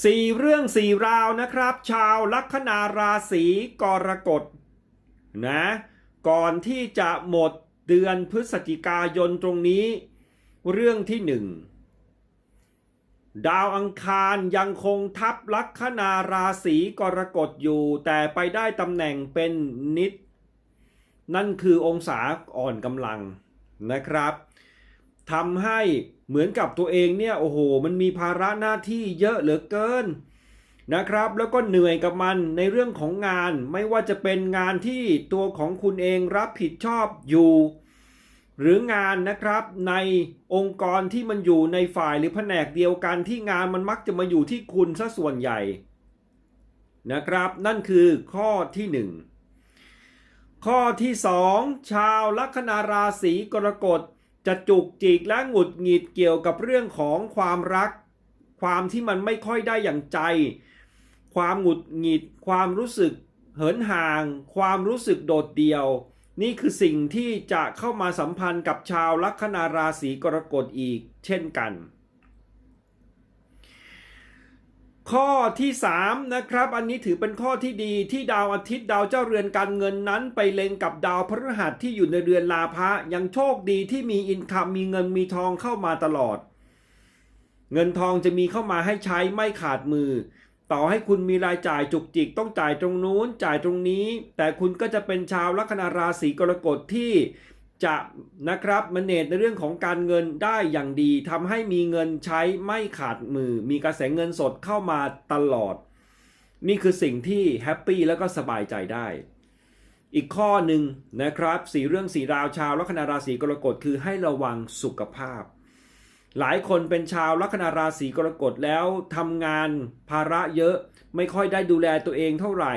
สี่เรื่องสี่ราวนะครับ ชาวลัคนาราศีกรกฎนะก่อนที่จะหมดเดือนพฤศจิกายนตรงนี้ เรื่องที่หนึ่งดาวอังคารยังคงทับลัคนาราศีกรกฎอยู่ แต่ไปได้ตำแหน่งเป็นนิด นั่นคือองศาอ่อนกำลังนะครับ ทำให้เหมือนกับตัวเองเนี่ยโอ้โห มันมีภาระหน้าที่เยอะเหลือเกินนะครับ แล้วก็เหนื่อยกับมันในเรื่องของงานไม่ว่าจะเป็นงานที่ตัวของคุณเองรับผิดชอบอยู่ หรืองานนะครับในองค์กรที่มันอยู่ในฝ่ายหรือแผนกเดียวกันที่งานมันมักจะมาอยู่ที่คุณซะส่วนใหญ่นะครับ นั่นคือข้อที่หนึ่งข้อที่สองชาวลัคนาราศีกรกฎ จะจุกจิกและหงุดหงิดเกี่ยวกับเรื่องของความรัก ความที่มันไม่ค่อยได้อย่างใจ ความหงุดหงิด ความรู้สึกเหินห่าง ความรู้สึกโดดเดี่ยว นี่คือสิ่งที่จะเข้ามาสัมพันธ์กับชาวลัคนาราศีกรกฎอีก เช่นกัน ข้อที่ 3 นะครับ อันนี้ถือเป็นข้อที่ดีที่ดาวอาทิตย์ดาวเจ้าเรือนการเงินนั้น ไปเล็งกับดาวพฤหัสที่อยู่ในเรือนลาภะยังโชคดีที่มีอินคัมมีเงินมีทองเข้ามาตลอด เงินทองจะมีเข้ามาให้ใช้ไม่ขาดมือ ต่อให้คุณมีรายจ่ายจุกจิกต้องจ่ายตรงนู้นจ่ายตรงนี้ แต่คุณก็จะเป็นชาวลัคนาราศีกรกฎที่ จะนะครับมเนตในเรื่องของการเงินได้อย่างดีทำให้มีเงินใช้ไม่ขาดมือ มีกระแสเงินสดเข้ามาตลอด นี่คือสิ่งที่แฮปปี้แล้วก็สบายใจได้ อีกข้อหนึ่งนะครับสีเรื่องสีราวชาวลัคนาราศีกรกฎคือให้ระวังสุขภาพ หลายคนเป็นชาวลัคนาราศีกรกฎแล้วทำงานภาระเยอะไม่ค่อยได้ดูแลตัวเองเท่าไหร่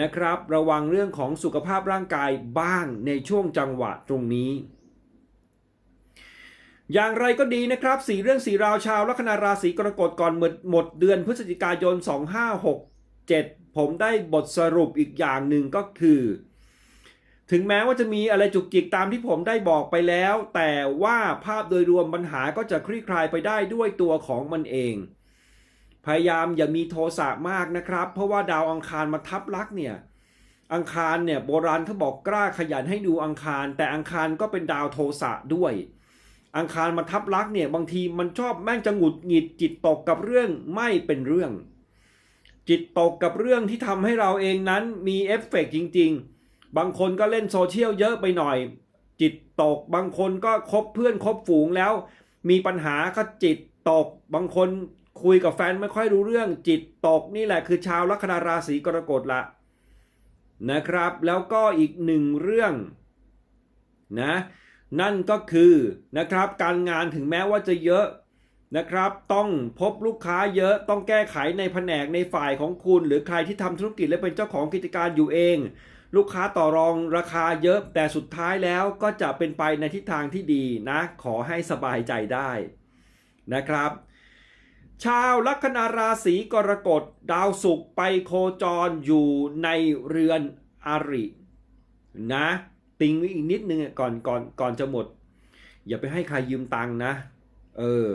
นะครับ ระวังเรื่องของสุขภาพร่างกายบ้างในช่วงจังหวะตรงนี้ อย่างไรก็ดีนะครับสีเรื่องสีราวชาวลัคนาราศีกรกฎก่อนหมดหมดเดือนพฤศจิกายน 2567 ผมได้บทสรุปอีกอย่างหนึ่งก็คือ ถึงแม้ว่าจะมีอะไรจุกจิกตามที่ผมได้บอกไปแล้ว แต่ว่าภาพโดยรวมปัญหาก็จะคลี่คลายไปได้ด้วยตัวของมันเอง พยายามอย่ามีโทสะมากนะครับ เพราะว่าดาวอังคารมาทับลักเนี่ยอังคารเนี่ยโบราณเขาบอกกล้าขยันให้ดูอังคาร แต่อังคารก็เป็นดาวโทสะด้วย อังคารมาทับลักเนี่ยบางทีมันชอบแม่งจะหงุดหงิดจิตตกกับเรื่องไม่เป็นเรื่อง จิตตกกับเรื่องที่ทำให้เราเองนั้นมีเอฟเฟกต์จริง ๆ บางคนก็เล่นโซเชียลเยอะไปหน่อย จิตตกบางคนก็คบเพื่อนคบฝูงแล้ว มีปัญหาก็จิตตกบางคน คุยกับแฟนไม่ค่อยรู้เรื่องจิตตกนี่แหละคือชาวลัคนาราศีกรกฎละนะครับ แล้วก็อีกหนึ่งเรื่องนะนั่นก็คือนะครับการงานถึงแม้ว่าจะเยอะนะครับ ต้องพบลูกค้าเยอะต้องแก้ไขในแผนกในฝ่ายของคุณ หรือใครที่ทำธุรกิจและเป็นเจ้าของกิจการอยู่เอง ลูกค้าต่อรองราคาเยอะแต่สุดท้ายแล้วก็จะเป็นไปในทิศทางที่ดีนะ ขอให้สบายใจได้นะครับ ชาวลัคนาราศีกรกฎดาวศุกร์ไปโคจรอยู่ในเรือนอรินะติงไว้อีกนิดนึงก่อนก่อนก่อนจะหมด อย่าไปให้ใครยืมตังค์นะ เออ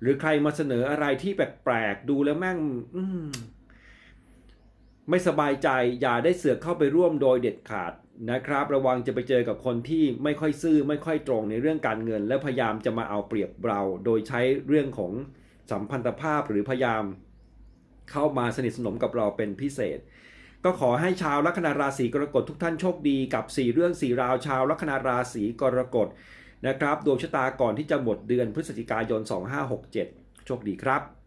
หรือใครมาเสนออะไรที่แปลกๆดูแล้วแม่งมไม่สบายใจอย่าได้เสือกเข้าไปร่วมโดยเด็ดขาดนะครับ ระวังจะไปเจอกับคนที่ไม่ค่อยซื่อไม่ค่อยตรงในเรื่องการเงิน และพยายามจะมาเอาเปรียบเรา โดยใช้เรื่องของ สัมพันธภาพหรือพยายามเข้ามาสนิทสนมกับเราเป็นพิเศษ ก็ขอให้ชาวลัคนาราศีกรกฎทุกท่านโชคดีกับ 4 เรื่อง 4 ราวชาวลัคนาราศีกรกฎนะครับดวงชะตาก่อนที่จะหมดเดือนพฤศจิกายน 2567 โชคดีครับ